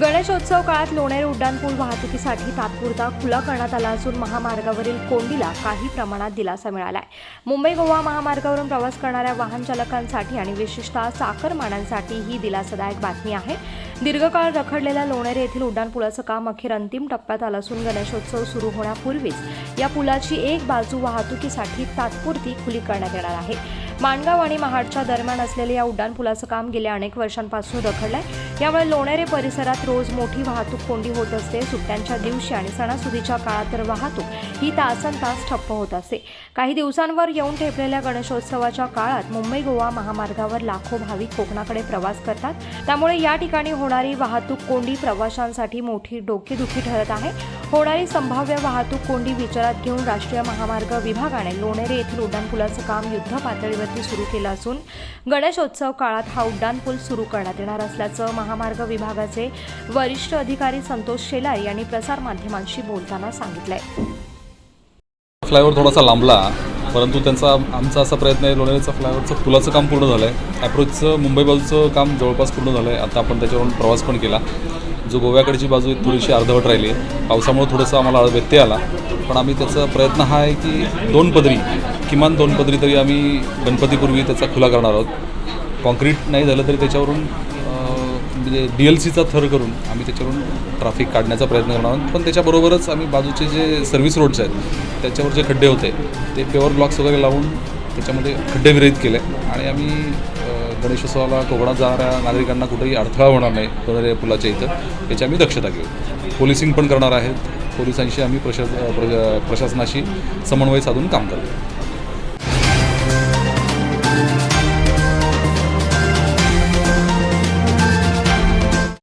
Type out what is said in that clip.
गणेशोत्सव काळात लोणेरे उड्डाणपूल वाहतुकीसाठी तात्पुरता खुला करण्यात आला असून महामार्गावरील कोंडीला काही प्रमाणात दिलासा मिळाला आहे मुंबई गोवा महामार्गावरून प्रवास करणाऱ्या वाहन चालकांसाठी आणि विशेषतः चाकरमान्यांसाठी ही दिलासादायक बातमी आहे. दीर्घकाळ रखडलेल्या लोणेरे येथील उड्डाणपुलाचं काम अखेर अंतिम टप्प्यात आलं असून गणेशोत्सव सुरू होण्यापूर्वीच या पुलाची एक बाजू वाहतुकीसाठी तात्पुरती खुली करण्यात येणार आहे. माणगाव आणि महाडच्या दरम्यान असलेल्या या उड्डाणपुलाचं काम गेल्या अनेक वर्षांपासून रखडलंय. यामुळे लोणेरे परिसरात रोज मोठी वाहतूक कोंडी होत असते. सुट्ट्यांच्या दिवशी आणि सणासुदीच्या काळात तर वाहतूक ही तासन तास ठप्प होत असते. काही दिवसांवर येऊन ठेपलेल्या गणेशोत्सवाच्या काळात मुंबई गोवा महामार्गावर लाखो भाविक कोकणाकडे प्रवास करतात. त्यामुळे या ठिकाणी होणारी वाहतूक कोंडी प्रवाशांसाठी मोठी डोकेदुखी ठरत आहे. होणारी संभाव्य वाहतूक कोंडी विचारात घेऊन राष्ट्रीय महामार्ग विभागाने लोणेरे येथील उड्डाणपुलाचं काम युद्ध पातळीवर पातळीवरती सुरू केलं असून गणेशोत्सव काळात हा उड्डाणपूल सुरू करण्यात येणार असल्याचं महामार्ग विभागाचे वरिष्ठ अधिकारी संतोष शेलार यांनी प्रसारमाध्यमांशी बोलताना सांगितलंय. फ्लायओव्हर थोडासा लांबला परंतु त्यांचा आमचा असा प्रयत्न आहे लोणेरेचा फ्लायओव्हरचं पुलाचं काम पूर्ण झालं आहे ॲप्रोचचं मुंबई बाजूचं काम जवळपास पूर्ण झालं आहे आता आपण त्याच्यावरून प्रवास पण केला. जो गोव्याकडची बाजू थोडीशी अर्धवट राहिली आहे. पावसामुळे थोडंसं आम्हाला व्यत्यय आला. पण आम्ही त्याचा प्रयत्न हा आहे की दोन पदरी किमान दोन पदरी तरी आम्ही गणपतीपूर्वी त्याचा खुला करणार आहोत. कॉन्क्रीट नाही झालं तरी त्याच्यावरून म्हणजे डी एल सीचा थर करून आम्ही त्याच्यावरून ट्रॅफिक काढण्याचा प्रयत्न करणार आहोत. पण त्याच्याबरोबरच आम्ही बाजूचे जे सर्व्हिस रोड्स आहेत त्याच्यावर जे खड्डे होते ते पेवर ब्लॉक्स वगैरे लावून त्याच्यामध्ये खड्डे विरहित केले. आणि आम्ही गणेशोत्सवाला कोकणात जाणाऱ्या नागरिकांना कुठेही अडथळा होणार नाही लोणारे पुलाच्या इथं याची आम्ही दक्षता घेऊ. पोलिसिंग पण करणार आहेत. पोलिसांशी आम्ही प्रशा प्र- प्रशासनाशी समन्वय साधून काम करतो.